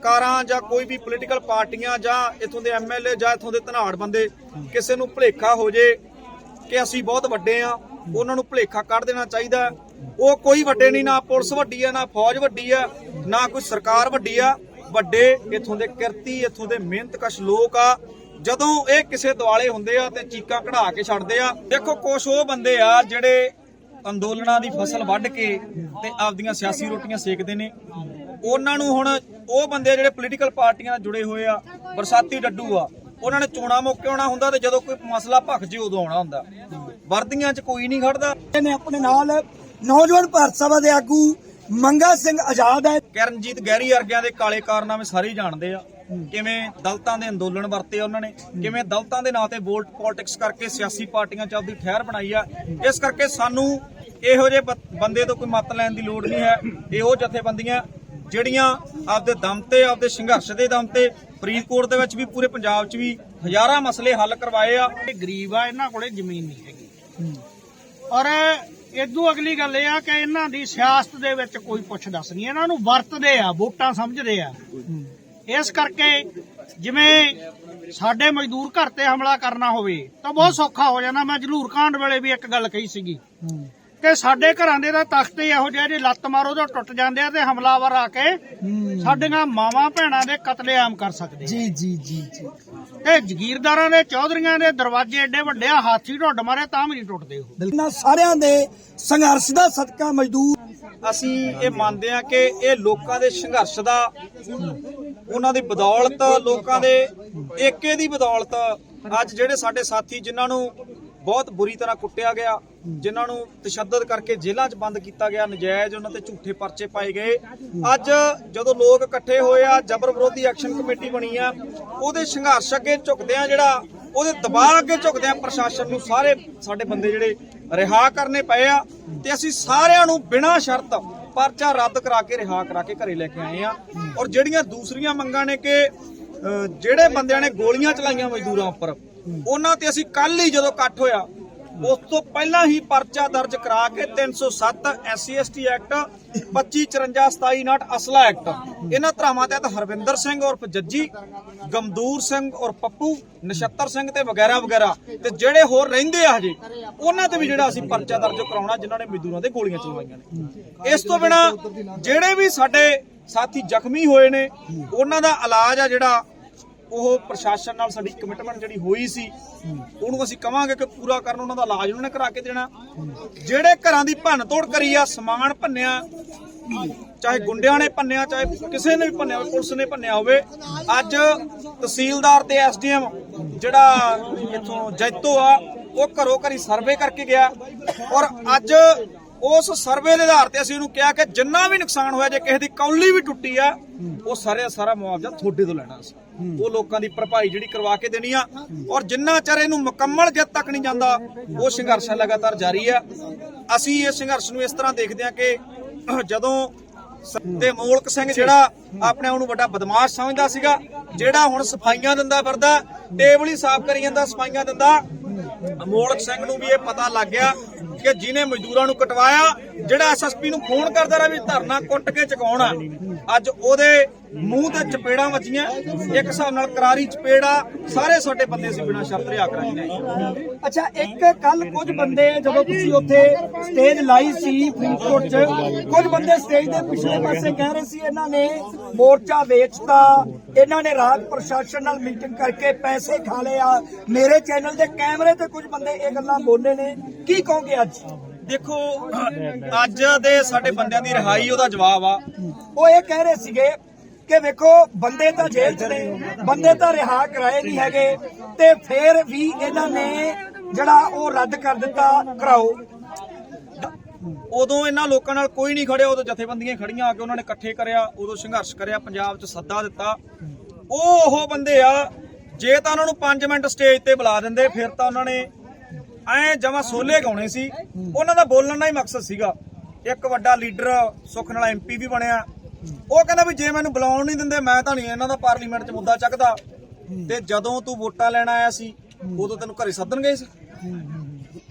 ਸਰਕਾਰਾਂ ਜਾਂ ਕੋਈ ਵੀ ਪੋਲੀਟੀਕਲ ਪਾਰਟੀਆਂ ਜਾਂ ਇਥੋਂ ਦੇ ਐਮਐਲਏ ਜਾਂ ਇਥੋਂ ਦੇ ਧਨਾੜ ਬੰਦੇ ਕਿਸੇ ਨੂੰ ਭੁਲੇਖਾ ਹੋ ਜੇ ਕਿ ਅਸੀਂ ਬਹੁਤ ਵੱਡੇ ਆ ਉਹਨਾਂ ਨੂੰ ਭੁਲੇਖਾ ਕੱਢ ਦੇਣਾ ਚਾਹੀਦਾ ਉਹ ਕੋਈ ਵੱਡੇ ਨਹੀਂ, ਨਾ ਪੁਲਿਸ ਵੱਡੀ ਆ ਨਾ ਫੌਜ ਵੱਡੀ ਆ ਨਾ ਕੋਈ ਸਰਕਾਰ ਵੱਡੀ ਆ। ਵੱਡੇ ਇਥੋਂ ਦੇ ਕਿਰਤੀ, ਇਥੋਂ ਦੇ ਮਿਹਨਤਕਸ਼ ਲੋਕ ਆ। ਜਦੋਂ ਇਹ ਕਿਸੇ ਦੁਆਲੇ ਹੁੰਦੇ ਆ ਤੇ ਚੀਕਾਂ ਕਢਾ ਕੇ ਛੱਡਦੇ ਆ, ਦੇਖੋ ਕੁਛ ਉਹ ਬੰਦੇ ਆ ਜਿਹੜੇ ਅੰਦੋਲਨਾਂ ਦੀ ਫਸਲ ਵੱਢ ਕੇ ਤੇ ਆਪਦੀਆਂ ਸਿਆਸੀ ਰੋਟੀਆਂ ਸੇਕਦੇ ਨੇ। ਉਹਨਾਂ ਨੂੰ ਹੁਣ ਉਹ ਬੰਦੇ ਜਿਹੜੇ ਪੋਲੀਟੀਕਲ ਪਾਰਟੀਆਂ ਨਾਲ ਜੁੜੇ ਹੋਏ ਆ ਬਰਸਾਤੀ ਡੱਡੂ ਆ ਉਹਨਾਂ ਨੇ ਚੋਣਾ ਮੌਕੇ ਆਉਣਾ ਹੁੰਦਾ ਤੇ ਜਦੋਂ ਕੋਈ ਮਸਲਾ ਭਖ ਜੇ ਉਦੋਂ ਆਉਣਾ ਹੁੰਦਾ। ਵਰਦੀਆਂ 'ਚ ਕੋਈ ਨਹੀਂ ਖੜਦਾ। ਨੇ ਆਪਣੇ ਨਾਲ ਨੌਜਵਾਨ ਭਾਰਤ ਸਭਾ ਦੇ ਆਗੂ ਮੰਗਾ ਸਿੰਘ ਆਜ਼ਾਦ ਹੈ। ਕਰਨਜੀਤ ਗਹਿਰੀ ਵਰਗਿਆਂ ਦੇ ਕਾਲੇ ਕਾਰਨਾਮੇ ਸਾਰੇ ਜਾਣਦੇ ਆ। ਕਿਵੇਂ ਦਲਤਾਂ ਦੇ ਅੰਦੋਲਨ ਵਰਤੇ ਉਹਨਾਂ ਨੇ ਕਿਵੇਂ ਦਲਤਾਂ ਦੇ ਨਾਂ ਤੇ ਵੋਟ ਪੋਲਿਟਿਕਸ ਕਰਕੇ ਸਿਆਸੀ ਪਾਰਟੀਆਂ 'ਚ ਆਪਦੀ ਠਹਿਰ ਬਣਾਈ ਆ। ਇਸ ਕਰਕੇ ਸਾਨੂੰ ਇਹੋ ਜਿਹੇ ਬੰਦੇ ਤੋਂ ਕੋਈ ਮਤ ਲੈਣ ਦੀ ਲੋੜ ਨਹੀਂ ਹੈ। ਇਹੋ ਜਥੇਬੰਦੀਆਂ ਜਿਹੜੀਆਂ ਆਪਦੇ ਦਮ ਤੇ ਆਪਦੇ ਸੰਘਰਸ਼ ਦੇ ਦਮ ਤੇ ਫਰੀਦਕੋਟ ਦੇ ਵਿੱਚ ਵੀ ਪੂਰੇ ਪੰਜਾਬ 'ਚ ਵੀ ਹਜ਼ਾਰਾਂ ਮਸਲੇ ਹੱਲ ਕਰਵਾਏ ਆ। ਇਹ ਗਰੀਬ ਆ ਇਹਨਾਂ ਕੋਲੇ ਜ਼ਮੀਨ ਨਹੀਂ ਹੈਗੀ। ਔਰ ਇਦੋਂ ਅਗਲੀ ਗੱਲ ਇਹ ਆ ਕਿ ਇਹਨਾਂ ਦੀ ਸਿਆਸਤ ਦੇ ਵਿੱਚ ਕੋਈ ਪੁੱਛ ਦੱਸ ਨਹੀਂ। ਇਹਨਾਂ ਨੂੰ ਵਰਤਦੇ ਆ ਵੋਟਾਂ ਸਮਝਦੇ ਆ। ਇਸ ਕਰਕੇ ਜਿਵੇਂ ਸਾਡੇ ਮਜ਼ਦੂਰ ਘਰ ਤੇ ਹਮਲਾ ਕਰਨਾ ਹੋਵੇ ਤਾਂ ਬਹੁਤ ਸੌਖਾ ਹੋ ਜਾਂਦਾ। ਮੈਂ ਜਲੂਰ ਕਾਂਡ ਵੇਲੇ ਵੀ ਇੱਕ ਗੱਲ ਕਹੀ ਸੀਗੀ। ਕਿ ਸਾਡੇ ਘਰਾਂ ਦੇ ਤਾਂ ਤਖਤੇ ਇਹੋ ਜਿਹੇ ਜੇ ਲੱਤ ਮਾਰੋ ਤਾਂ ਟੁੱਟ ਜਾਂਦੇ ਆ ਤੇ ਹਮਲਾਵਰ ਆ ਕੇ ਸਾਡੀਆਂ ਮਾਵਾਂ ਭੈਣਾਂ ਦੇ ਕਤਲੇਆਮ ਕਰ ਸਕਦੇ ਆ। ਜੀ ਜੀ ਜੀ ਜੀ। ਤੇ ਜ਼ਗੀਰਦਾਰਾਂ ਦੇ ਚੌਧਰੀਆਂ ਦੇ ਦਰਵਾਜ਼ੇ ਏਡੇ ਵੱਡੇ ਆ ਹਾਥੀ ਢੁੱਡ ਮਾਰੇ ਤਾਂ ਵੀ ਨਹੀਂ ਟੁੱਟਦੇ ਉਹ। ਇਹਨਾਂ ਸਾਰਿਆਂ ਦੇ ਸੰਘਰਸ਼ ਦਾ ਸਦਕਾ ਮਜ਼ਦੂਰ ਅਸੀਂ ਇਹ ਮੰਨਦੇ ਹਾਂ ਕਿ ਇਹ ਲੋਕਾਂ ਦੇ ਸੰਘਰਸ਼ ਦਾ ਉਹਨਾਂ ਦੀ ਬਦੌਲਤ ਲੋਕਾਂ ਦੇ ਏਕੇ ਦੀ ਬਦੌਲਤ ਅੱਜ ਜਿਹੜੇ ਸਾਡੇ ਸਾਥੀ ਜਿਨ੍ਹਾਂ ਨੂੰ ਬਹੁਤ ਬੁਰੀ ਤਰ੍ਹਾਂ ਕੁੱਟਿਆ ਗਿਆ ਜਿਨ੍ਹਾਂ ਨੂੰ ਤਸ਼ੱਦਦ ਕਰਕੇ ਜੇਲ੍ਹਾਂ 'ਚ ਬੰਦ ਕੀਤਾ ਗਿਆ ਨਜਾਇਜ਼ ਉਹਨਾਂ ਤੇ ਝੂਠੇ ਪਰਚੇ ਪਾਏ ਗਏ। ਅੱਜ ਜਦੋਂ ਲੋਕ ਇਕੱਠੇ ਹੋਏ ਆ ਜਬਰ ਵਿਰੋਧੀ ਐਕਸ਼ਨ ਕਮੇਟੀ ਬਣੀ ਆ ਉਹਦੇ ਸੰਘਰਸ਼ ਅੱਗੇ ਝੁਕਦੇ ਆ ਜਿਹੜਾ ਉਹਦੇ ਦਬਾਅ ਅੱਗੇ ਝੁਕਦੇ ਆ ਪ੍ਰਸ਼ਾਸਨ ਨੂੰ ਸਾਰੇ ਸਾਡੇ ਬੰਦੇ ਜਿਹੜੇ ਰਿਹਾ ਕਰਨੇ ਪਏ ਆ ਤੇ ਅਸੀਂ ਸਾਰਿਆਂ ਨੂੰ ਬਿਨਾਂ ਸ਼ਰਤ ਪਰਚਾ ਰੱਦ ਕਰਾ ਕੇ ਰਿਹਾ ਕਰਾ ਕੇ ਘਰੇ ਲੈ ਕੇ ਆਏ ਆ। ਔਰ ਜਿਹੜੀਆਂ ਦੂਸਰੀਆਂ ਮੰਗਾਂ ਨੇ ਕਿ ਜਿਹੜੇ ਬੰਦਿਆਂ ਨੇ ਗੋਲੀਆਂ ਚਲਾਈਆਂ ਮਜ਼ਦੂਰਾਂ ਉੱਪਰ ਉਹਨਾਂ ਤੇ ਅਸੀਂ ਕੱਲ ਹੀ ਜਦੋਂ ਇਕੱਠ ਹੋਇਆ, ਉਸ ਤੋਂ ਪਹਿਲਾਂ ਹੀ ਪਰਚਾ ਦਰਜ ਕਰਾ ਕੇ 307 ਐਸਸੀ ਐਸਟੀ ਐਕਟ 2554 27 ਅਸਲਾ ਐਕਟ ਇਹਨਾਂ ਧਰਾਵਾਂ ਤਹਿਤ ਹਰਵਿੰਦਰ ਸਿੰਘ ਉਰਫ ਜੱਜੀ ਗਮਦੂਰ ਸਿੰਘ ਔਰ ਪੱਪੂ, ਨਛੱਤਰ ਸਿੰਘ ਤੇ ਵਗੈਰਾ ਵਗੈਰਾ। ਤੇ ਜਿਹੜੇ ਹੋਰ ਰਹਿੰਦੇ ਆ ਹਜੇ, ਉਹਨਾਂ ਤੇ ਵੀ ਜਿਹੜਾ ਅਸੀਂ ਪਰਚਾ ਦਰਜ ਕਰਾਉਣਾ, ਜਿਨ੍ਹਾਂ ਨੇ ਮਜ਼ਦੂਰਾਂ ਤੇ ਗੋਲੀਆਂ ਚਲਵਾਈਆਂ ਨੇ। ਇਸ ਤੋਂ ਬਿਨਾ ਜਿਹੜੇ ਵੀ ਸਾਡੇ ਸਾਥੀ ਜ਼ਖਮੀ ਹੋਏ ਨੇ, ਉਹਨਾਂ ਦਾ ਇਲਾਜ ਆ ਜਿਹੜਾ ਉਹ ਪ੍ਰਸ਼ਾਸਨ ਨਾਲ ਸਾਡੀ ਕਮਿਟਮੈਂਟ ਜਿਹੜੀ ਹੋਈ ਸੀ, ਉਹਨੂੰ ਅਸੀਂ ਕਵਾਂਗੇ ਕਿ ਪੂਰਾ ਕਰਨ ਉਹਨਾਂ ਦਾ ਇਲਾਜ ਉਹਨਾਂ ਨੇ ਕਰਾ ਕੇ ਦੇਣਾ। ਜਿਹੜੇ ਘਰਾਂ ਦੀ ਭੰਨ ਤੋੜ ਕਰੀ ਆ, ਸਮਾਨ ਭੰਨਿਆ, ਚਾਹੇ ਗੁੰਡਿਆਂ ਨੇ ਭੰਨਿਆ, ਚਾਹੇ ਕਿਸੇ ਨੇ ਵੀ ਭੰਨਿਆ ਹੋਵੇ, ਪੁਲਿਸ ਨੇ ਭੰਨਿਆ ਹੋਵੇ, ਅੱਜ ਤਹਿਸੀਲਦਾਰ ਤੇ ਐਸਡੀਐਮ ਜਿਹੜਾ ਇੱਥੋਂ ਜੈਤੋ ਆ, ਉਹ ਘਰੋਂ ਘਰੀ ਸਰਵੇ ਕਰਕੇ ਗਿਆ। ਔਰ ਅੱਜ ਉਸ ਸਰਵੇ ਦੇ ਆਧਾਰ ਤੇ ਅਸੀਂ ਉਹਨੂੰ ਕਿਹਾ ਕਿ ਜਿੰਨਾ ਵੀ ਨੁਕਸਾਨ ਹੋਇਆ, ਜੇ ਕਿਸੇ ਦੀ ਕੌਲੀ ਵੀ ਟੁੱਟੀ ਆ, ਉਹ ਸਾਰੇ ਦਾ ਸਾਰਾ ਮੁਆਵਜ਼ਾ ਤੁਹਾਡੇ ਤੋਂ ਲੈਣਾ ਸੀ ਉਹ ਲੋਕਾਂ ਦੀ ਭਰਪਾਈ ਜਿਹੜੀ ਕਰਵਾ ਕੇ ਦੇਣੀ ਆ। ਔਰ ਜਿੰਨਾ ਚਿਰ ਇਹਨੂੰ ਮੁਕੰਮਲ ਜਿੱਤ ਤੱਕ ਨਹੀਂ ਜਾਂਦਾ, ਉਹ ਸੰਘਰਸ਼ ਲਗਾਤਾਰ ਜਾਰੀ ਆ। ਅਸੀਂ ਇਸ ਸੰਘਰਸ਼ ਨੂੰ ਇਸ ਤਰ੍ਹਾਂ ਦੇਖਦੇ ਆ ਕਿ ਜਦੋਂ ਤੇ ਮੋਲਕ ਸਿੰਘ ਜਿਹੜਾ ਆਪਣੇ ਆਪ ਨੂੰ ਵੱਡਾ ਬਦਮਾਸ਼ ਸਮਝਦਾ ਸੀਗਾ, ਜਿਹੜਾ ਹੁਣ ਸਫਾਈਆਂ ਦਿੰਦਾ ਫਿਰਦਾ, ਟੇਬਲ ਹੀ ਸਾਫ਼ ਕਰੀ ਜਾਂਦਾ, ਸਫਾਈਆਂ ਦਿੰਦਾ, ਮੋਲਕ ਸਿੰਘ ਨੂੰ ਵੀ ਇਹ ਪਤਾ ਲੱਗ ਗਿਆ ਕਿ ਜਿਹਨੇ ਮਜ਼ਦੂਰਾਂ ਨੂੰ ਕਟਵਾਇਆ ਜਿਹੜਾ ਐਸਐਸਪੀ ਨੂੰ ਫੋਨ ਕਰਦਾ ਰਿਹਾ ਵੀ ਧਰਨਾ ਕੁੱਟ ਕੇ ਚੁਕਾਉਣਾ, ਅੱਜ ਉਹਦੇ ਮੂੰਹ ਤੇ ਚਪੇੜਾਂ ਵੱਜੀਆਂ, ਇੱਕ ਹਿਸਾਬ ਨਾਲ ਕਰਾਰੀ ਚਪੇੜਾ ਸਾਰੇ ਸਾਡੇ ਬੰਦੇ ਸੀ ਬਿਨਾਂ ਸ਼ਰਤ ਰਿਆ ਕਰਾਈਆਂ ਅੱਛਾ, ਇੱਕ ਕੱਲ ਕੁਝ ਬੰਦੇ ਜਦੋਂ ਤੁਸੀਂ ਉੱਥੇ ਸਟੇਜ ਲਾਈ ਸੀ ਫਰੀਦਕੋਟ 'ਚ, ਕੁਝ ਬੰਦੇ ਸਟੇਜ ਦੇ ਪਿਛਲੇ ਪਾਸੇ ਕਹਿ ਰਹੇ ਸੀ ਇਹਨਾਂ ਨੇ ਮੋਰਚਾ ਵੇਚਤਾ, ਇਹਨਾਂ ਨੇ ਰਾਜ ਪ੍ਰਸ਼ਾਸਨ ਨਾਲ ਮੀਟਿੰਗ ਕਰਕੇ ਪੈਸੇ ਖਾ ਲਏ ਆ। ਮੇਰੇ ਚੈਨਲ ਦੇ ਕੈਮਰੇ ਤੇ ਕੁਝ ਬੰਦੇ ਇਹ ਗੱਲਾਂ ਬੋਲੇ ਨੇ। ਕੀ ਕਹੋਗੇ ਅੱਜ? ਦੇਖੋ, ਅੱਜ ਦੇ ਸਾਡੇ ਬੰਦਿਆਂ ਦੀ ਰਿਹਾਈ, ਉਹਦਾ ਜਵਾਬ ਆ। ਉਹ ਇਹ ਕਹਿ ਰਹੇ ਸੀਗੇ ਕਿ ਵੇਖੋ, ਬੰਦੇ ਤਾਂ ਜੇਲ੍ਹ 'ਚ ਨੇ, ਬੰਦੇ ਤਾਂ ਰਿਹਾ ਕਰਾਏ ਨਹੀਂ ਹੈਗੇ, ਤੇ ਫਿਰ ਵੀ ਇਹਨਾਂ ਨੇ ਜਿਹੜਾ ਉਹ ਰੱਦ ਕਰ ਦਿੱਤਾ, ਕਰਾਓ। ਉਦੋਂ ਇਹਨਾਂ ਲੋਕਾਂ ਨਾਲ ਕੋਈ ਨਹੀਂ ਖੜਿਆ, ਉਦੋਂ ਜਥੇਬੰਦੀਆਂ ਖੜੀਆਂ ਆ ਕੇ ਉਹਨਾਂ ਨੇ ਇਕੱਠੇ ਕਰਿਆ, ਉਦੋਂ ਸੰਘਰਸ਼ ਕਰਿਆ, ਪੰਜਾਬ 'ਚ ਸੱਦਾ ਦਿੱਤਾ। ਉਹ ਉਹ ਬੰਦੇ ਆ, ਜੇ ਤਾਂ ਉਹਨਾਂ ਨੂੰ 5 ਮਿੰਟ ਸਟੇਜ ਤੇ ਬੁਲਾ ਦਿੰਦੇ, ਫਿਰ ਤਾਂ ਉਹਨਾਂ ਨੇ ਐ ਜਮਾ ਸੋਲੇ ਗਾਉਣੇ ਸੀ। ਉਹਨਾਂ ਦਾ ਬੋਲਣ ਦਾ ਹੀ ਮਕਸਦ ਸੀਗਾ। ਇੱਕ ਵੱਡਾ ਲੀਡਰ ਸੁਖ ਨਾਲ ਐਮਪੀ ਵੀ ਬਣਿਆ। ਉਹ ਕਹਿੰਦਾ ਵੀ ਜੇ ਮੈਨੂੰ ਬੁਲਾਉਣ ਨਹੀਂ ਦਿੰਦੇ ਮੈਂ ਤਾਂ ਨਹੀਂ ਇਹਨਾਂ ਦਾ ਪਾਰਲੀਮੈਂਟ 'ਚ ਮੁੱਦਾ ਚੱਕਦਾ। ਤੇ ਜਦੋਂ ਤੂੰ ਵੋਟਾਂ ਲੈਣ ਆਇਆ ਸੀ ਉਦੋਂ ਤੈਨੂੰ ਘਰੇ ਸੱਦਣ ਗਏ ਸੀ।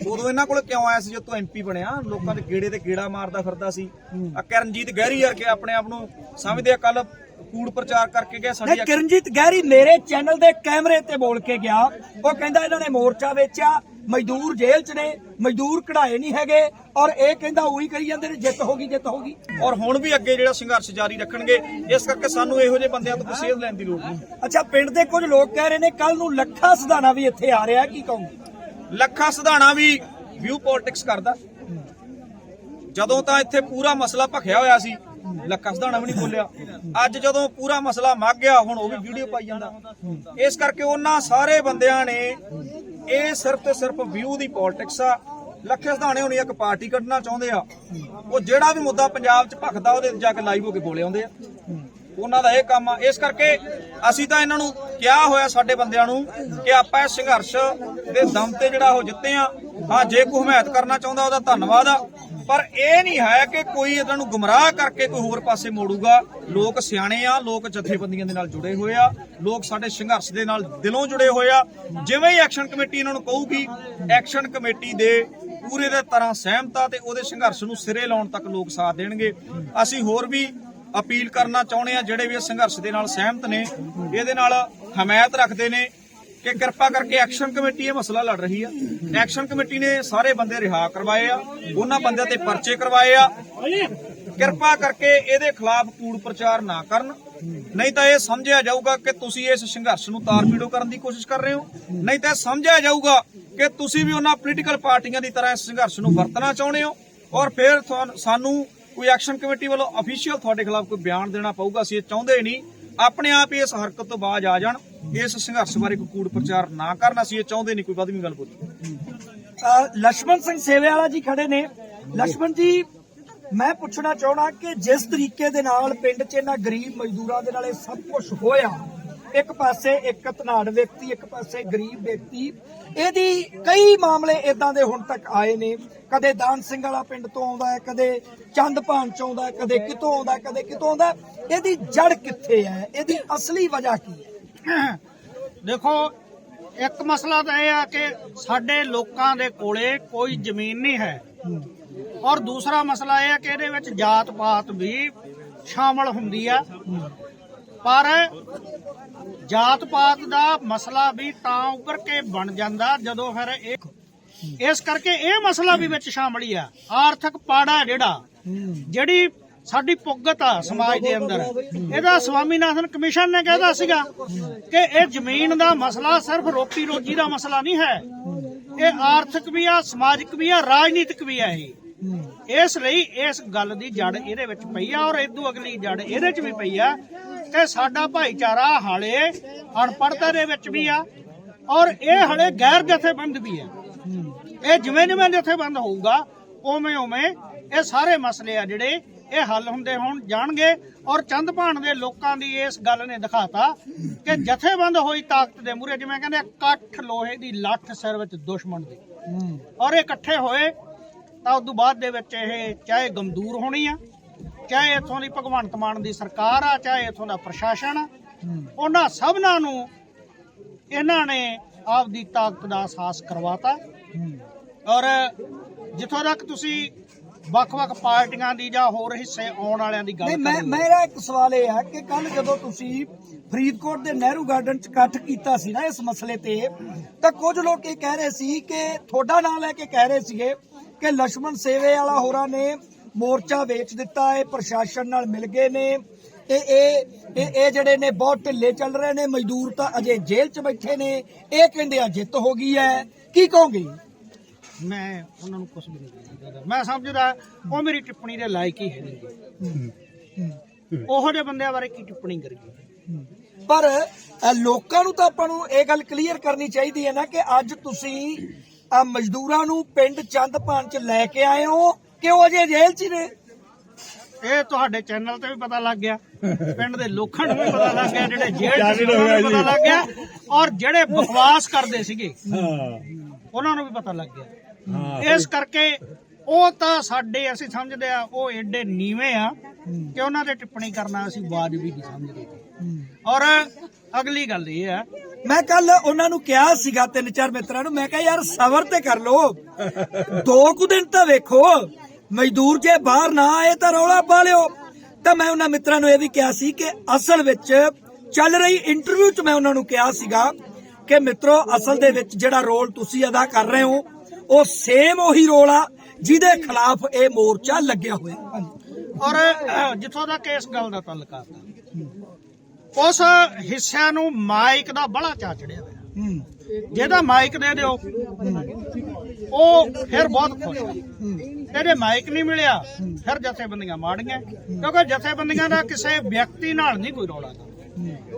ਉਦੋਂ ਇਹਨਾਂ ਕੋਲ ਕਿਉਂ ਆਇਆ ਸੀ ਜਦੋਂ ਤੂੰ ਐਮਪੀ ਬਣਿਆ? ਲੋਕਾਂ ਦੇ ਗੇੜੇ ਤੇ ਗੇੜਾ ਮਾਰਦਾ ਫਿਰਦਾ ਸੀ। ਆ ਕਰਨਜੀਤ ਗਹਿਰੀ ਵਰਗੇ ਆਪਣੇ ਆਪ ਨੂੰ ਸਮਝਦੇ ਆ ਕੱਲ ਕੂੜ ਪ੍ਰਚਾਰ ਕਰਕੇ ਗਏ ਸਾਡੀ ਕਿਰਨਜੀਤ ਗਹਿਰੀ ਮੇਰੇ ਚੈਨਲ ਦੇ ਕੈਮਰੇ ਤੇ ਬੋਲ ਕੇ ਗਿਆ। ਉਹ ਕਹਿੰਦਾ ਇਹਨਾਂ ਨੇ ਮੋਰਚਾ ਵੇਚਿਆ। ਮਜ਼ਦੂਰ ਜੇਲ੍ਹ 'ਚ ਨੇ ਮਜ਼ਦੂਰ ਕਢਾਏ ਨਹੀਂ ਹੈਗੇ ਔਰ ਇਹ ਕਹਿੰਦਾ ਉਹੀ ਕਰੀ ਜਾਂਦੇ ਨੇ ਜਿੱਤ ਹੋ ਗਈ ਜਿੱਤ ਹੋ ਗਈ। ਔਰ ਹੁਣ ਵੀ ਅੱਗੇ ਜਿਹੜਾ ਸੰਘਰਸ਼ ਜਾਰੀ ਰੱਖਣਗੇ ਇਸ ਕਰਕੇ ਸਾਨੂੰ ਇਹੋ ਜਿਹੇ ਬੰਦਿਆਂ ਤੋਂ ਕੋਈ ਸੇਧ ਲੈਣ ਦੀ ਲੋੜ ਨਹੀਂ। ਅੱਛਾ ਪਿੰਡ ਦੇ ਕੁਝ ਲੋਕ ਕਹਿ ਰਹੇ ਨੇ ਕੱਲ ਨੂੰ ਲੱਖਾ ਸਧਾਣਾ ਵੀ ਇੱਥੇ ਆ ਰਿਹਾ ਕੀ ਕਹੂੰ ਲੱਖਾ ਸਿਧਾਣਾ ਵੀ ਵਿਊ ਪੋਲਿਟਿਕਸ ਕਰਦਾ। ਜਦੋਂ ਤਾਂ ਇੱਥੇ ਪੂਰਾ ਮਸਲਾ ਭਖਿਆ ਹੋਇਆ ਸੀ ਲੱਖਾ ਸਿਧਾਣਾ ਵੀ ਨਹੀਂ ਬੋਲਿਆ। ਅੱਜ ਜਦੋਂ ਪੂਰਾ ਮਸਲਾ ਮੱਗ ਗਿਆ, ਹੁਣ ਉਹ ਵੀ ਵੀਡੀਓ ਪਾਈ ਜਾਂਦਾ। ਇਸ ਕਰਕੇ ਉਹਨਾਂ ਸਾਰੇ ਬੰਦਿਆਂ ਨੇ ਇਹ ਸਿਰਫ ਤੇ ਸਿਰਫ ਵਿਊ ਦੀ ਪੋਲਿਟਿਕਸ ਆ। ਲੱਖੇ ਸਿਧਾਣੇ ਹੋਣੀ ਇੱਕ ਪਾਰਟੀ ਕੱਢਣਾ ਚਾਹੁੰਦੇ ਆ। ਉਹ ਜਿਹੜਾ ਵੀ ਮੁੱਦਾ ਪੰਜਾਬ 'ਚ ਭਖਦਾ, ਉਹਦੇ ਜਾ ਕੇ ਲਾਈਵ ਹੋ ਕੇ ਬੋਲੇ ਆਉਂਦੇ ਆ। ਉਹਨਾਂ ਦਾ ਇਹ ਕੰਮ ਆ। ਇਸ ਕਰਕੇ ਅਸੀਂ ਤਾਂ ਇਹਨਾਂ ਨੂੰ ਕਿਹਾ ਹੋਇਆ ਸਾਡੇ ਬੰਦਿਆਂ ਨੂੰ ਕਿ ਆਪਾਂ ਇਸ ਸੰਘਰਸ਼ ਦੇ ਦਮ ਤੇ ਜਿਹੜਾ ਉਹ ਜਿੱਤੇ ਆ। ਹਾਂ, ਜੇ ਕੋਈ ਹਮਾਇਤ ਕਰਨਾ ਚਾਹੁੰਦਾ, ਉਹਦਾ ਧੰਨਵਾਦ ਆ। ਪਰ ਇਹ ਨਹੀਂ ਹੈ ਕਿ ਕੋਈ ਇਹਨਾਂ ਨੂੰ ਗੁੰਮਰਾਹ ਕਰਕੇ ਕੋਈ ਹੋਰ ਪਾਸੇ ਮੋੜੂਗਾ। ਲੋਕ ਸਿਆਣੇ ਆ, ਲੋਕ ਜਥੇਬੰਦੀਆਂ ਦੇ ਨਾਲ ਜੁੜੇ ਹੋਏ ਆ, ਲੋਕ ਸਾਡੇ ਸੰਘਰਸ਼ ਦੇ ਨਾਲ ਦਿਲੋਂ ਜੁੜੇ ਹੋਏ ਆ। ਜਿਵੇਂ ਹੀ ਐਕਸ਼ਨ ਕਮੇਟੀ ਇਹਨਾਂ ਨੂੰ ਕਹੂਗੀ, ਐਕਸ਼ਨ ਕਮੇਟੀ ਦੇ ਪੂਰੇ ਦੇ ਤਰ੍ਹਾਂ ਸਹਿਮਤ ਆ ਤੇ ਉਹਦੇ ਸੰਘਰਸ਼ ਨੂੰ ਸਿਰੇ ਲਾਉਣ ਤੱਕ ਲੋਕ ਸਾਥ ਦੇਣਗੇ। ਅਸੀਂ ਹੋਰ ਵੀ ਅਪੀਲ ਕਰਨਾ ਚਾਹੁੰਦੇ ਆ, ਜਿਹੜੇ ਵੀ ਇਸ ਸੰਘਰਸ਼ ਦੇ ਨਾਲ ਸਹਿਮਤ ਨੇ, ਇਹਦੇ ਨਾਲ ਹਮਾਇਤ ਰੱਖਦੇ ਨੇ। ਕਿ ਕਿਰਪਾ ਕਰਕੇ ਐਕਸ਼ਨ ਕਮੇਟੀ ਇਹ ਮਸਲਾ ਲੜ ਰਹੀ ਆ। ਐਕਸ਼ਨ ਕਮੇਟੀ ਨੇ ਸਾਰੇ ਬੰਦੇ ਰਿਹਾ ਕਰਵਾਏ ਆ, ਉਹਨਾਂ ਬੰਦਿਆਂ ਤੇ ਪਰਚੇ ਕਰਵਾਏ ਆ। ਕਿਰਪਾ ਕਰਕੇ ਇਹਦੇ ਖਿਲਾਫ ਕੂੜ ਪ੍ਰਚਾਰ ਨਾ ਕਰਨ। ਨਹੀਂ ਤਾਂ ਇਹ ਸਮਝਿਆ ਜਾਊਗਾ ਕਿ ਤੁਸੀਂ ਇਸ ਸੰਘਰਸ਼ ਨੂੰ ਤਾਰ-ਪੀੜੋ ਕਰਨ ਦੀ ਕੋਸ਼ਿਸ਼ ਕਰ ਰਹੇ ਹੋ। ਨਹੀਂ ਤਾਂ ਇਹ ਸਮਝਿਆ ਜਾਊਗਾ ਕਿ ਤੁਸੀਂ ਵੀ ਉਹਨਾਂ ਪੋਲੀਟੀਕਲ ਪਾਰਟੀਆਂ ਦੀ ਤਰ੍ਹਾਂ ਇਸ ਸੰਘਰਸ਼ ਨੂੰ ਵਰਤਣਾ ਚਾਹੁੰਦੇ ਹੋ ਔਰ ਫਿਰ ਸਾਨੂੰ ਕੋਈ ਐਕਸ਼ਨ ਕਮੇਟੀ ਵੱਲੋਂ ਅਫੀਸ਼ੀਅਲ ਤੁਹਾਡੇ ਖਿਲਾਫ ਕੋਈ ਬਿਆਨ ਦੇਣਾ ਪਊਗਾ, ਅਸੀਂ ਇਹ ਚਾਹੁੰਦੇ ਹੀ ਨਹੀਂ। ਆਪਣੇ ਆਪ ਹੀ ਇਸ ਹਰਕਤ ਤੋਂ ਬਾਜ ਆ ਜਾਣ। ਇਸ ਸੰਘਰਸ਼ ਬਾਰੇ ਕੋਈ ਕੂੜ ਪ੍ਰਚਾਰ ਨਾ ਕਰਨ, ਅਸੀਂ ਇਹ ਚਾਹੁੰਦੇ ਨਹੀਂ, ਕੋਈ ਵਧਵੀਂ ਗੱਲ ਬੋਲੀ। ਲక్ష్మణ ਸਿੰਘ ਸੇਵੇਵਾਲਾ ਜੀ ਖੜੇ ਨੇ। ਲక్ష్మణ ਜੀ, ਮੈਂ ਪੁੱਛਣਾ ਚਾਹਣਾ ਕਿ ਜਿਸ ਤਰੀਕੇ ਦੇ ਨਾਲ ਪਿੰਡ 'ਚ ਇਹਨਾਂ ਗਰੀਬ ਮਜ਼ਦੂਰਾਂ ਦੇ ਨਾਲ ਇਹ ਸਭ ਕੁਝ ਹੋਇਆ, ਇੱਕ ਪਾਸੇ ਇੱਕ ਧਨਾੜ ਵਿਅਕਤੀ, ਇੱਕ ਪਾਸੇ ਗਰੀਬ ਵਿਅਕਤੀ, ਇਹਦੀ ਕਈ ਮਾਮਲੇ ਇਦਾਂ ਦੇ ਹੁਣ ਤੱਕ ਆਏ ਨੇ। ਕਦੇ ਦਾਨ ਸਿੰਘ ਵਾਲਾ ਪਿੰਡ ਤੋਂ ਆਉਂਦਾ ਹੈ, ਕਦੇ ਚੰਦਪਾਨ ਚ ਆਉਂਦਾ ਕਦੇ ਕਿਤੋਂ ਆਉਂਦਾ ਕਦੇ ਕਿਤੋਂ ਆਉਂਦਾ ਇਹਦੀ ਜੜ ਕਿੱਥੇ ਹੈ? ਇਹਦੀ ਅਸਲੀ ਵਜ੍ਹਾ ਕੀ ਹੈ? ਦੇਖੋ, ਇੱਕ ਮਸਲਾ ਤਾਂ ਇਹ ਆ ਕਿ ਸਾਡੇ ਲੋਕਾਂ ਦੇ ਕੋਲੇ ਕੋਈ ਜ਼ਮੀਨ ਨਹੀਂ ਹੈ। ਔਰ ਦੂਸਰਾ ਮਸਲਾ ਇਹ ਆ ਕਿ ਇਹਦੇ ਵਿੱਚ ਜਾਤ ਪਾਤ ਵੀ ਸ਼ਾਮਲ ਹੁੰਦੀ ਆ। ਪਰ ਜਾਤ ਪਾਤ ਦਾ ਮਸਲਾ ਵੀ ਤਾਂ ਉੱਭਰ ਕੇ ਬਣ ਜਾਂਦਾ ਜਦੋਂ ਫਿਰ ਇਹ ਇਸ ਕਰਕੇ ਇਹ ਮਸਲਾ ਵੀ ਵਿੱਚ ਸ਼ਾਮਲ ਹੀ ਆ। ਆਰਥਿਕ ਪਾੜਾ ਜਿਹੜਾ, ਜਿਹੜੀ ਸਾਡੀ ਪੁੱਗਤ ਆ ਸਮਾਜ ਦੇ ਅੰਦਰ। ਇਹਦਾ ਸਵਾਮੀਨਾਥਨ ਕਮਿਸ਼ਨ ਨੇ ਕਹਿਦਾ ਸੀਗਾ ਕਿ ਇਹ ਜ਼ਮੀਨ ਦਾ ਮਸਲਾ ਸਿਰਫ ਰੋਟੀ ਰੋਜੀ ਦਾ ਮਸਲਾ ਨਹੀਂ ਹੈ। ਇਹ ਆਰਥਿਕ ਵੀ ਆ, ਸਮਾਜਿਕ ਵੀ ਆ, ਰਾਜਨੀਤਿਕ ਵੀ ਆ ਇਹ। ਇਸ ਲਈ ਇਸ ਗੱਲ ਦੀ ਜੜ ਇਹਦੇ ਵਿੱਚ ਪਈ ਆ ਔਰ ਇਦੋਂ ਅਗਲੀ ਜੜ ਇਹਦੇ 'ਚ ਵੀ ਪਈ ਆ ਕਿ ਸਾਡਾ ਭਾਈਚਾਰਾ ਹਾਲੇ ਅਨਪੜ੍ਹਤਾ ਦੇ ਵਿੱਚ ਵੀ ਆ ਔਰ ਇਹ ਹਲੇ ਗੈਰ ਜਥੇਬੰਦ ਵੀ ਆ। ਇਹ ਜਿਵੇਂ ਜਿਵੇਂ ਜਥੇਬੰਦ ਹੋਊਗਾ ਉਵੇਂ ਉਵੇਂ ਇਹ ਸਾਰੇ ਮਸਲੇ ਆ ਜਿਹੜੇ ਇਹ ਹੱਲ ਹੁੰਦੇ ਹੋਣ ਜਾਣਗੇ ਔਰ ਚੰਦਪਾਣ ਦੇ ਲੋਕਾਂ ਦੀ ਇਸ ਗੱਲ ਨੇ ਦਿਖਾਤਾ ਕਿ ਜਥੇਬੰਦ ਹੋਈ ਤਾਕਤ ਦੇ ਮੂਹਰੇ ਜਿਵੇਂ ਕਹਿੰਦੇ ਆ, ਕੱਠ ਲੋਹੇ ਦੀ ਲੱਠ ਸਿਰ ਵਿੱਚ ਦੁਸ਼ਮਣ ਦੀ। ਔਰ ਇਹ ਇਕੱਠੇ ਹੋਏ ਤਾਂ ਉਸ ਤੋਂ ਬਾਅਦ ਦੇ ਵਿੱਚ ਇਹ ਚਾਹੇ ਗਮਦੂਰ ਹੋਣੀ ਆ ਚਾਹੇ ਇੱਥੋਂ ਦੀ ਭਗਵੰਤ ਮਾਨ ਦੀ ਸਰਕਾਰ ਆ ਚਾਹੇ ਇੱਥੋਂ ਦਾ ਪ੍ਰਸ਼ਾਸਨ ਆ ਉਹਨਾਂ ਸਭਨਾਂ ਨੂੰ ਇਹਨਾਂ ਨੇ ਆਪਦੀ ਤਾਕਤ ਦਾ ਅਹਿਸਾਸ ਕਰਵਾਤਾ। ਔਰ ਜਿੱਥੋਂ ਤੱਕ ਤੁਸੀਂ ਵੱਖ-ਵੱਖ ਪਾਰਟੀਆਂ ਦੀ ਜਾਂ ਹੋਰ ਹਿੱਸੇ ਆਉਣ ਵਾਲਿਆਂ ਦੀ ਗੱਲ ਨਹੀਂ ਮੈਂ ਮੇਰਾ ਇੱਕ ਸਵਾਲ ਇਹ ਹੈ ਕਿ ਕੱਲ ਜਦੋਂ ਤੁਸੀਂ ਫਰੀਦਕੋਟ ਦੇ ਨਹਿਰੂ ਗਾਰਡਨ 'ਚ ਇਕੱਠ ਕੀਤਾ ਸੀ ਨਾ ਇਸ ਮਸਲੇ ਤੇ ਤਾਂ ਕੁਝ ਲੋਕ ਇਹ ਕਹਿ ਰਹੇ ਸੀ ਕਿ ਤੁਹਾਡਾ ਨਾਂ ਲੈ ਕੇ ਕਹਿ ਰਹੇ ਸੀਗੇ ਕਿ ਲక్ష్మణ ਸੇਵੇ ਵਾਲਾ ਹੋਰਾਂ ਨੇ ਮੋਰਚਾ ਵੇਚ ਦਿੱਤਾ ਹੈ ਪ੍ਰਸ਼ਾਸਨ ਨਾਲ ਮਿਲ ਗਏ ਨੇ ਇਹ ਇਹ ਇਹ ਜਿਹੜੇ ਨੇ ਬਹੁਤ ਢਿੱਲੇ ਚੱਲ ਰਹੇ ਨੇ ਮਜ਼ਦੂਰ ਤਾਂ ਅਜੇ ਜੇਲ੍ਹ 'ਚ ਬੈਠੇ ਨੇ ਇਹ ਕਹਿੰਦੇ ਆ ਜਿੱਤ ਹੋ ਗਈ ਹੈ। ਕੀ ਕਹੋਗੇ? ਮੈਂ ਉਹਨਾਂ ਨੂੰ ਕੁਝ ਵੀ ਨਹੀਂ ਕਹਿੰਦਾ ਮੈਂ ਸਮਝਦਾ ਉਹ ਮੇਰੀ ਟਿੱਪਣੀ ਦੇ ਲਾਇਕ ਹੀ ਹੈ ਨਹੀਂ ਉਹੋ ਜਿਹੇ ਬੰਦਿਆਂ ਬਾਰੇ ਕੀ ਟਿੱਪਣੀ ਕਰੀਏ? ਪਰ ਲੋਕਾਂ ਨੂੰ ਤਾਂ ਆਪਾਂ ਨੂੰ ਇਹ ਗੱਲ ਕਲੀਅਰ ਕਰਨੀ ਚਾਹੀਦੀ ਹੈ ਨਾ ਕਿ ਅੱਜ ਤੁਸੀਂ ਮਜ਼ਦੂਰਾਂ ਨੂੰ ਪਿੰਡ ਚੰਦਪਾਨ ਚ ਲੈ ਕੇ ਆਏ ਹੋ ਕਿ ਉਹ ਅਜੇ ਜੇਲ੍ਹ 'ਚ ਨੇ? ਇਹ ਤੁਹਾਡੇ ਚੈਨਲ ਤੇ ਵੀ ਪਤਾ ਲੱਗ ਗਿਆ। ਪਿੰਡ ਦੇ ਲੋਕਾਂ ਨੂੰ ਵੀ ਪਤਾ ਲੱਗ ਗਿਆ ਜਿਹੜੇ ਜੇਲ੍ਹ 'ਚ ਉਹਨਾਂ ਨੂੰ ਪਤਾ ਲੱਗ ਗਿਆ। ਔਰ ਜਿਹੜੇ ਬਕਵਾਸ ਕਰਦੇ ਸੀਗੇ ਉਹਨਾਂ ਨੂੰ ਵੀ ਪਤਾ ਲੱਗ ਗਿਆ। ਇਸ ਕਰਕੇ ਉਹ ਤਾਂ ਸਾਡੇ ਅਸੀਂ ਸਮਝਦੇ ਆ ਉਹ ਏਡੇ ਨੀਵੇਂ ਆ ਕਿ ਉਹਨਾਂ ਤੇ ਟਿੱਪਣੀ ਕਰਨਾ ਅਸੀਂ ਵਾਜਬੀ ਨਹੀਂ ਸਮਝਦੇ। ਔਰ ਅਗਲੀ ਗੱਲ ਇਹ ਆ ਮੈਂ ਕੱਲ ਉਹਨਾਂ ਨੂੰ ਕਿਹਾ ਸੀਗਾ ਤਿੰਨ ਚਾਰ ਮਿੱਤਰਾਂ ਨੂੰ ਮੈਂ ਕਿਹਾ ਯਾਰ ਸਬਰ ਤੇ ਕਰ ਲੋ ਦੋ ਕੁ ਦਿਨ ਤਾਂ ਵੇਖੋ ਮਜ਼ਦੂਰ ਜੇ ਬਾਹਰ ਨਾ ਆਏ ਤਾਂ ਰੌਲਾ ਪਾ ਲਿਓ। ਤਾਂ ਮੈਂ ਉਹਨਾਂ ਮਿੱਤਰਾਂ ਨੂੰ ਇਹ ਵੀ ਕਿਹਾ ਸੀ ਕਿ ਅਸਲ ਵਿੱਚ ਚੱਲ ਰਹੀ ਇੰਟਰਵਿਊ 'ਚ ਮੈਂ ਉਹਨਾਂ ਨੂੰ ਕਿਹਾ ਸੀਗਾ ਕਿ ਮਿੱਤਰੋ ਅਸਲ ਦੇ ਵਿੱਚ ਜਿਹੜਾ ਰੋਲ ਤੁਸੀਂ ਅਦਾ ਕਰ ਰਹੇ ਹੋ ਉਹ ਸੇਮ ਉਹੀ ਰੋਲ ਆ ਜਿਹਦੇ ਖਿਲਾਫ ਇਹ ਮੋਰਚਾ ਲੱਗਿਆ ਹੋਇਆ। ਹਾਂਜੀ ਔਰ ਅਹ, ਜਿੱਥੋਂ ਤੱਕ ਇਸ ਗੱਲ ਦਾ ਤਾਲੁਕ ਆਤਾ ਉਸ ਹਿੱਸਿਆਂ ਨੂੰ ਮਾਈਕ ਦਾ ਬੜਾ ਚਾ ਚੜਿਆ ਹੋਇਆ। ਜਿਹਦਾ ਮਾਈਕ ਦੇ ਦਿਓ ਉਹ ਫਿਰ ਬਹੁਤ ਖੁਸ਼ ਹੈ ਮਾਈਕ ਨਹੀਂ ਮਿਲਿਆ ਫਿਰ ਜਥੇਬੰਦੀਆਂ ਮਾੜੀਆਂ ਕਿਉਂਕਿ ਜਥੇਬੰਦੀਆਂ ਦਾ ਕਿਸੇ ਵਿਅਕਤੀ ਨਾਲ ਨਹੀਂ ਕੋਈ ਰੌਲਾ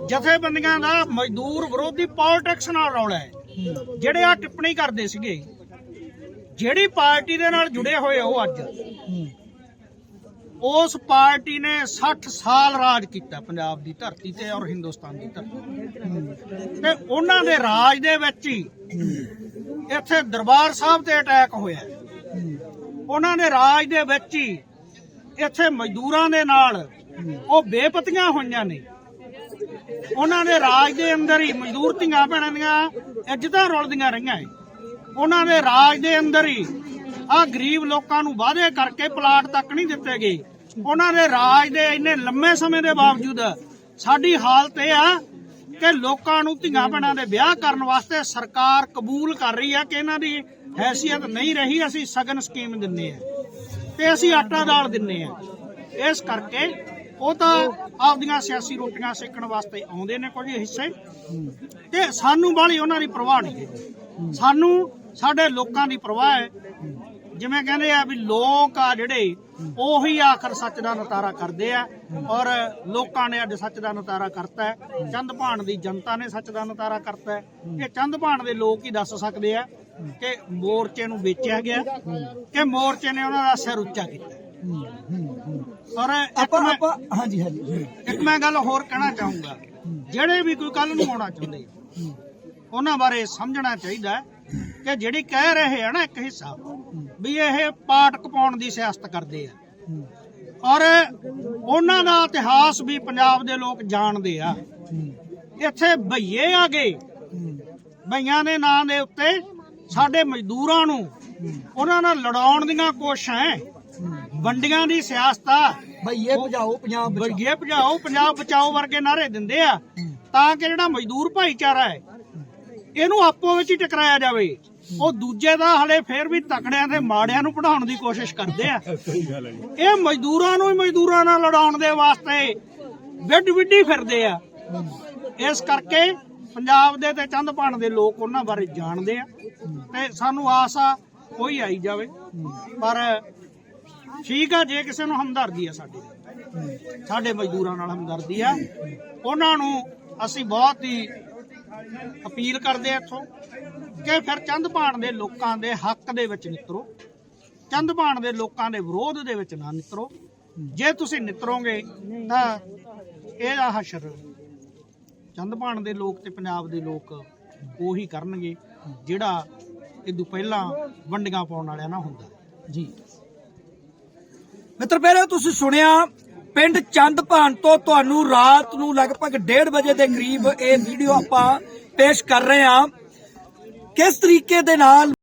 ਜਥੇਬੰਦੀਆਂ ਦਾ ਮਜ਼ਦੂਰ ਵਿਰੋਧੀ ਪੋਲਿਟਿਕਸ ਨਾਲ ਰੌਲਾ ਹੈ। ਜਿਹੜੇ ਆ ਟਿੱਪਣੀ ਕਰਦੇ ਸੀਗੇ ਜਿਹੜੀ ਪਾਰਟੀ ਦੇ ਨਾਲ ਜੁੜੇ ਹੋਏ ਉਹ ਅੱਜ। ਉਸ ਪਾਰਟੀ ਨੇ 60 ਸਾਲ ਰਾਜ ਕੀਤਾ ਪੰਜਾਬ ਦੀ ਧਰਤੀ ਤੇ ਔਰ ਹਿੰਦੁਸਤਾਨ ਦੀ ਧਰਤੀ ਤੇ। ਉਹਨਾਂ ਦੇ ਰਾਜ ਦੇ ਵਿੱਚ ਹੀ ਇੱਥੇ ਦਰਬਾਰ ਸਾਹਿਬ ਤੇ ਅਟੈਕ ਹੋਇਆ। ਉਹਨਾਂ ਦੇ ਰਾਜ ਦੇ ਵਿੱਚ ਹੀ ਇੱਥੇ ਮਜ਼ਦੂਰਾਂ ਦੇ ਨਾਲ ਉਹ ਬੇਪਤੀਆਂ ਹੋਈਆਂ ਨੇ। ਉਹਨਾਂ ਦੇ ਰਾਜ ਦੇ ਅੰਦਰ ਹੀ ਮਜ਼ਦੂਰ ਧੀਆਂ ਭੈਣਾਂ ਦੀਆਂ ਇੱਜ਼ਤਾਂ ਰੁਲਦੀਆਂ ਰਹੀਆਂ ਏ ਉਹਨਾਂ ਦੇ ਰਾਜ ਦੇ ਅੰਦਰ ਹੀ ਆ ਗਰੀਬ ਲੋਕਾਂ ਨੂੰ ਵਾਅਦੇ ਕਰਕੇ ਪਲਾਟ ਤੱਕ ਨਹੀਂ ਦਿੱਤੇ ਗਏ। ਉਹਨਾਂ ਦੇ ਰਾਜ ਦੇ ਇੰਨੇ ਲੰਮੇ ਸਮੇਂ ਦੇ ਬਾਵਜੂਦ ਸਾਡੀ ਹਾਲਤ ਇਹ ਆ ਕਿ ਲੋਕਾਂ ਨੂੰ ਧੀਆਂ ਭੈਣਾਂ ਦੇ ਵਿਆਹ ਕਰਨ ਵਾਸਤੇ ਸਰਕਾਰ ਕਬੂਲ ਕਰ ਰਹੀ ਆ ਕਿ ਇਹਨਾਂ ਦੀ ਹੈਸੀਅਤ ਨਹੀਂ ਰਹੀ, ਅਸੀਂ ਸਗਨ ਸਕੀਮ ਦਿੰਨੇ ਆ ਤੇ ਅਸੀਂ ਆਟਾ ਦਾਲ ਦਿੰਨੇ ਆ। ਇਸ ਕਰਕੇ ਉਹ ਤਾਂ ਆਪਦੀਆਂ ਸਿਆਸੀ ਰੋਟੀਆਂ ਸੇਕਣ ਵਾਸਤੇ ਆਉਂਦੇ ਨੇ ਕੁਝ ਹਿੱਸੇ ਤੇ ਸਾਨੂੰ ਬਾਹਲੀ ਉਹਨਾਂ ਦੀ ਪਰਵਾਹ ਨਹੀਂ ਸਾਨੂੰ ਸਾਡੇ ਲੋਕਾਂ ਦੀ ਪਰਵਾਹ ਹੈ। ਜਿਵੇਂ ਕਹਿੰਦੇ ਆ ਵੀ ਲੋਕ ਆ ਜਿਹੜੇ ਉਹੀ ਆਖਰ ਸੱਚ ਦਾ ਨਤਾਰਾ ਕਰਦੇ ਆ ਔਰ ਲੋਕਾਂ ਨੇ ਅੱਜ ਸੱਚ ਦਾ ਨਤਾਰਾ ਕਰਤਾ ਹੈ। ਚੰਦ ਭਾਣ ਦੀ ਜਨਤਾ ਨੇ ਸੱਚ ਦਾ ਨਤਾਰਾ ਕਰਤਾ ਹੈ। ਇਹ ਚੰਦ ਭਾਣ ਦੇ ਲੋਕ ਹੀ ਦੱਸ ਸਕਦੇ ਆ ਕਿ ਮੋਰਚੇ ਨੂੰ ਵੇਚਿਆ ਗਿਆ ਕਿ ਮੋਰਚੇ ਨੇ ਉਹਨਾਂ ਦਾ ਸਿਰ ਉੱਚਾ ਕੀਤਾ। ਔਰ ਆਪਾਂ ਆਪਾਂ ਹਾਂਜੀ ਹਾਂਜੀ ਇੱਕ ਮੈਂ ਗੱਲ ਹੋਰ ਕਹਿਣਾ ਚਾਹੂੰਗਾ। ਜਿਹੜੇ ਵੀ ਕੋਈ ਕੱਲ ਨੂੰ ਆਉਣਾ ਚਾਹੁੰਦੇ ਉਹਨਾਂ ਬਾਰੇ ਸਮਝਣਾ ਚਾਹੀਦਾ ਹੈ। ਕਿ ਜਿਹੜੀ ਕਹਿ ਰਹੇ ਆ ਨਾ ਇੱਕ ਹਿੱਸਾ ਵੀ ਇਹ ਪਾਟ ਕਪਾਉਣ ਦੀ ਸਿਆਸਤ ਕਰਦੇ ਆ। ਔਰ ਉਹਨਾਂ ਦਾ ਇਤਿਹਾਸ ਵੀ ਪੰਜਾਬ ਦੇ ਲੋਕ ਜਾਣਦੇ ਆ। ਇੱਥੇ ਭਈਏ ਆ ਗਏ ਭਈਆਂ ਦੇ ਨਾਂ ਦੇ ਉੱਤੇ ਸਾਡੇ ਮਜ਼ਦੂਰਾਂ ਨੂੰ ਉਹਨਾਂ ਨਾਲ ਲੜਾਉਣ ਦੀਆਂ ਕੋਸ਼ਿਸ਼ਾਂ ਵੰਡੀਆਂ ਦੀ ਸਿਆਸਤ ਆ। ਭਈਏ ਭਜਾਓ ਪੰਜਾਬ ਬਚਾਓ ਵਰਗੇ ਭਜਾਓ ਪੰਜਾਬ ਬਚਾਓ ਵਰਗੇ ਨਾਰੇ ਦਿੰਦੇ ਆ। ਤਾਂ ਕਿ ਜਿਹੜਾ ਮਜ਼ਦੂਰ ਭਾਈਚਾਰਾ ਹੈ ਇਹਨੂੰ ਆਪੋ ਵਿੱਚ ਹੀ ਟਕਰਾਇਆ ਜਾਵੇ। ਉਹ ਦੂਜੇ ਦਾ ਹਲੇ ਫੇਰ ਵੀ ਤਕੜਿਆਂ ਤੇ ਮਾੜਿਆਂ ਨੂੰ ਪੜਾਉਣ ਦੀ ਕੋਸ਼ਿਸ਼ ਕਰਦੇ ਆ। ਇਹ ਮਜ਼ਦੂਰਾਂ ਨੂੰ ਹੀ ਮਜ਼ਦੂਰਾਂ ਨਾਲ ਲੜਾਉਣ ਦੇ ਵਾਸਤੇ ਵਿੱਡ ਵਿੱਡੀ ਫਿਰਦੇ ਆ। ਇਸ ਕਰਕੇ ਪੰਜਾਬ ਦੇ ਤੇ ਚੰਦ ਭਾਣ ਦੇ ਲੋਕ ਉਹਨਾਂ ਬਾਰੇ ਜਾਣਦੇ ਆ ਤੇ ਸਾਨੂੰ ਆਸ ਆ ਕੋਈ ਆਈ ਜਾਵੇ। ਪਰ ਠੀਕ ਆ ਜੇ ਕਿਸੇ ਨੂੰ ਹਮਦਰਦੀ ਆ ਸਾਡੇ। ਸਾਡੇ ਮਜ਼ਦੂਰਾਂ ਨਾਲ ਹਮਦਰਦੀ ਆ। ਉਹਨਾਂ ਨੂੰ ਅਸੀਂ ਬਹੁਤ ਹੀ ਅਪੀਲ ਕਰਦੇ ਆ ਇੱਥੋਂ। ਕਿ ਫਿਰ ਚੰਦ ਭਾਣ ਦੇ ਲੋਕਾਂ ਦੇ ਹੱਕ ਦੇ ਵਿੱਚ ਨਿਤਰੋ। ਚੰਦ ਭਾਣ ਦੇ ਲੋਕਾਂ ਦੇ ਵਿਰੋਧ ਦੇ ਵਿੱਚ ਨਾ ਨਿਤਰੋ। ਜੇ ਤੁਸੀਂ ਨਿਤਰੋਗੇ ਤਾਂ ਇਹਦਾ ਹਸ਼ਰ। ਚੰਦ ਭਾਣ ਦੇ ਲੋਕ ਤੇ ਪੰਜਾਬ ਦੇ ਲੋਕ ਉਹੀ ਕਰਨਗੇ ਜਿਹੜਾ ਇਦੋਂ ਪਹਿਲਾਂ ਵੰਡੀਆਂ ਪਾਉਣ ਵਾਲਿਆਂ ਨਾਲ ਹੁੰਦਾ। ਜੀ। ਮਿੱਤਰ ਪਹਿਲਾਂ ਤੁਸੀਂ ਸੁਣਿਆ, ਪਿੰਡ ਚੰਦਪਾਨ ਤੋਂ ਤੁਹਾਨੂੰ ਰਾਤ ਨੂੰ ਲਗਭਗ 1:30 ਵਜੇ ਦੇ ਕਰੀਬ ਇਹ ਵੀਡੀਓ ਆਪਾਂ ਪੇਸ਼ ਕਰ ਰਹੇ ਹਾਂ। ਕਿਸ ਤਰੀਕੇ ਦੇ ਨਾਲ